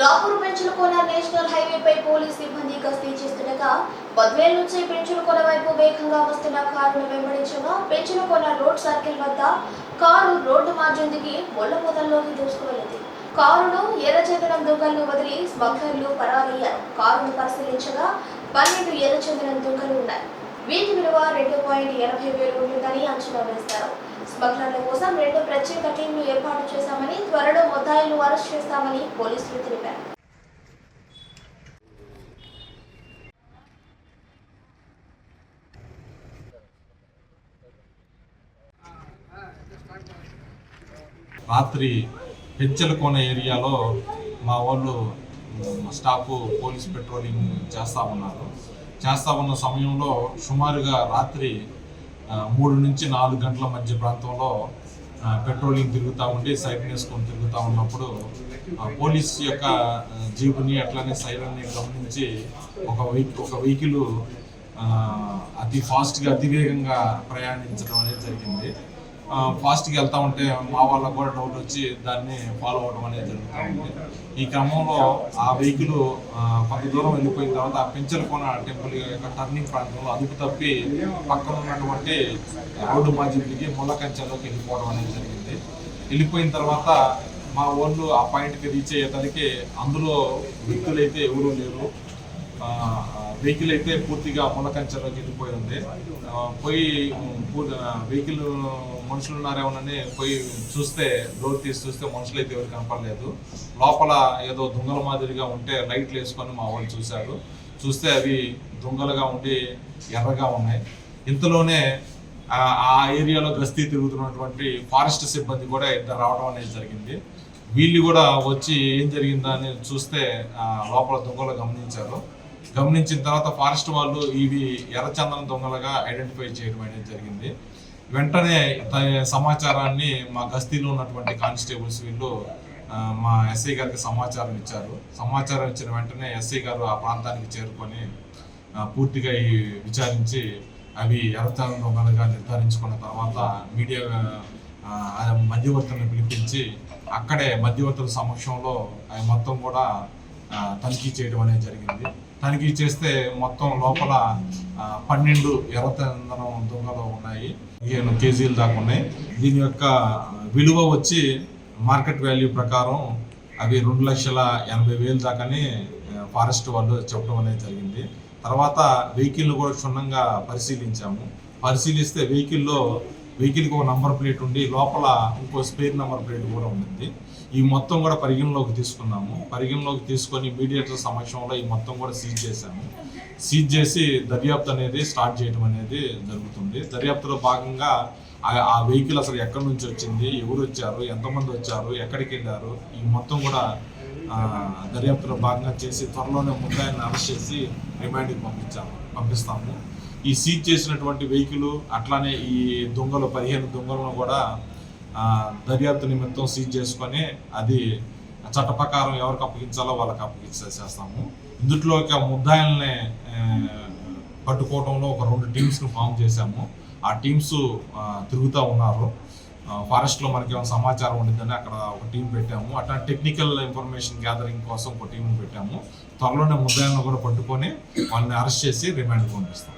Rapur Penchalakona national హైవేపై police సిబ్బంది గస్తీ చేస్తుండగా పద్వేలు నుంచి పెంచులకోన వైపు వేగంగా వస్తున్న కారును వెంబడించగా పెంచులకోన రోడ్ సర్కిల్ వద్ద కారు రోడ్డు మార్జిన్ దిగి ముళ్ళ దూసుకువెళ్ళింది. కారును ఎర్రచందనం దుంగలను వదిలి స్మగ్లర్లు పరారయ్యారు కారును పరిశీలించగా పన్నెండు ఎర్రచందనం దుంగలు ఉన్నాయి. వీటి విలువ రెండు పాయింట్ ఎనభై వేలు ఉంటుందని అంచనా వేస్తారు. స్మగ్లర్ల కోసం రెండు ప్రత్యేక టీంలు ఏర్పాటు చేశామని త్వరలో ముద్దాయిలను అరెస్ట్ చేస్తామని పోలీసులు తెలిపారు. రాత్రి పెంచలకోన ఏరియాలో మా వాళ్ళు స్టాఫ్ పోలీస్ పెట్రోలింగ్ చేస్తూ ఉన్నారు. చేస్తా ఉన్న సమయంలో సుమారుగా రాత్రి మూడు నుంచి నాలుగు గంటల మధ్య ప్రాంతంలో పెట్రోలింగ్ తిరుగుతూ ఉండి సైరన్ వేసుకొని తిరుగుతూ ఉన్నప్పుడు పోలీస్ యొక్క జీపుని అట్లానే సైరన్ని గమనించి ఒక వెహికల్ ఒక వెహికల్ అతి ఫాస్ట్గా అతివేగంగా ప్రయాణించడం అనేది జరిగింది. ఫాస్ట్గా వెళ్తా ఉంటే మా వాళ్ళకు కూడా డౌట్ వచ్చి దాన్ని ఫాలో అవ్వడం అనేది జరుగుతూ ఉంది. ఈ క్రమంలో ఆ వెహికల్ కొంత దూరం వెళ్ళిపోయిన తర్వాత ఆ పెంచలకోన టెంపుల్ యొక్క టర్నింగ్ ప్రాంతంలో అదుపు తప్పి పక్కన ఉన్నటువంటి రోడ్డు మధ్య దిగి కంచెలోకి వెళ్ళిపోవడం అనేది జరిగింది. వెళ్ళిపోయిన తర్వాత మా వాళ్ళు ఆ పాయింట్కి రీచ్ అయ్యేసరికి అందులో వ్యక్తులైతే ఎవరూ లేరు. వెహికల్ అయితే పూర్తిగా ములకంచెలోకి వెళ్ళిపోయి ఉంది పోయి వెహికల్ మనుషులు ఉన్నారేమోనని పోయి చూస్తే డోర్ తీసి చూస్తే మనుషులు అయితే ఎవరు కనపడలేదు. లోపల ఏదో దొంగల మాదిరిగా ఉంటే లైట్లు వేసుకొని మా వాళ్ళు చూశారు. చూస్తే అవి దొంగలుగా ఉండి ఎర్రగా ఉన్నాయి. ఇంతలోనే ఆ ఏరియాలో గస్తీ తిరుగుతున్నటువంటి ఫారెస్ట్ సిబ్బంది కూడా ఇద్దరు రావడం అనేది జరిగింది. వీళ్ళు కూడా వచ్చి ఏం జరిగిందా అని చూస్తే లోపల దొంగలు గమనించారు. గమనించిన తర్వాత ఫారెస్ట్ వాళ్ళు ఇవి ఎర్రచందనం దొంగలుగా ఐడెంటిఫై చేయడం అనేది జరిగింది. వెంటనే సమాచారాన్ని మా గస్తీలో ఉన్నటువంటి కానిస్టేబుల్స్ వీళ్ళు మా ఎస్ఐ గారికి సమాచారం ఇచ్చారు. సమాచారం ఇచ్చిన వెంటనే ఎస్ఐ గారు ఆ ప్రాంతానికి చేరుకొని పూర్తిగా ఈ విచారించి అవి ఎర్రచందనం దొంగలుగా నిర్ధారించుకున్న తర్వాత మీడియా ఆ, మధ్యవర్తులను పిలిపించి అక్కడే మధ్యవర్తుల సమక్షంలో అవి మొత్తం కూడా తనిఖీ చేయడం అనేది జరిగింది. తనిఖీ చేస్తే మొత్తం లోపల పన్నెండు ఎర్రచందనం దొంగలు ఉన్నాయి. పదిహేను కేజీలు దాకా ఉన్నాయి. దీని యొక్క విలువ వచ్చి మార్కెట్ వాల్యూ ప్రకారం అవి రెండు లక్షల ఎనభై వేలు దాకానే ఫారెస్ట్ వాళ్ళు చెప్పడం అనేది జరిగింది. తర్వాత వెహికల్ కూడా క్షుణ్ణంగా పరిశీలించాము. పరిశీలిస్తే వెహికల్లో వెహికల్కి ఒక నంబర్ ప్లేట్ ఉండి లోపల ఇంకో స్పేర్ నంబర్ ప్లేట్ కూడా ఉంటుంది ఈ మొత్తం కూడా పరిగణలోకి తీసుకున్నాము. పరిగణలోకి తీసుకొని మీడియేటర్ సమక్షంలో ఈ మొత్తం కూడా సీజ్ చేశాము. సీజ్ చేసి దర్యాప్తు అనేది స్టార్ట్ చేయడం అనేది జరుగుతుంది. దర్యాప్తులో భాగంగా ఆ- వెహికల్ అసలు ఎక్కడి నుంచి వచ్చింది? ఎవరు వచ్చారు? ఎంతమంది వచ్చారు? ఎక్కడికి వెళ్ళారు? ఈ మొత్తం కూడా దర్యాప్తులో భాగంగా చేసి త్వరలోనే ముద్దాయిని అరెస్ట్ చేసి రిమాండ్కి పంపించాము. పంపిస్తాము. ఈ సీజ్ చేసినటువంటి వెహికల్ అట్లానే ఈ దొంగలు పదిహేను దొంగలను కూడా దర్యాప్తు నిమిత్తం సీజ్ చేసుకొని అది చట్ట ప్రకారం ఎవరికి అప్పగించాలో వాళ్ళకి అప్పగించేసేస్తాము ఇందులో ఒక ముద్దాయిల్ని పట్టుకోవడంలో ఒక రెండు టీమ్స్ను ఫామ్ చేశాము. ఆ టీమ్స్ తిరుగుతూ ఉన్నారు. ఫారెస్ట్లో మనకి ఏమైనా సమాచారం ఉండిందని అక్కడ ఒక టీం పెట్టాము. అట్లా టెక్నికల్ ఇన్ఫర్మేషన్ గ్యాదరింగ్ కోసం ఒక టీంను పెట్టాము. త్వరలోనే ముద్దాయిలను కూడా పట్టుకొని వాళ్ళని అరెస్ట్ చేసి రిమాండ్ పంపిస్తాం.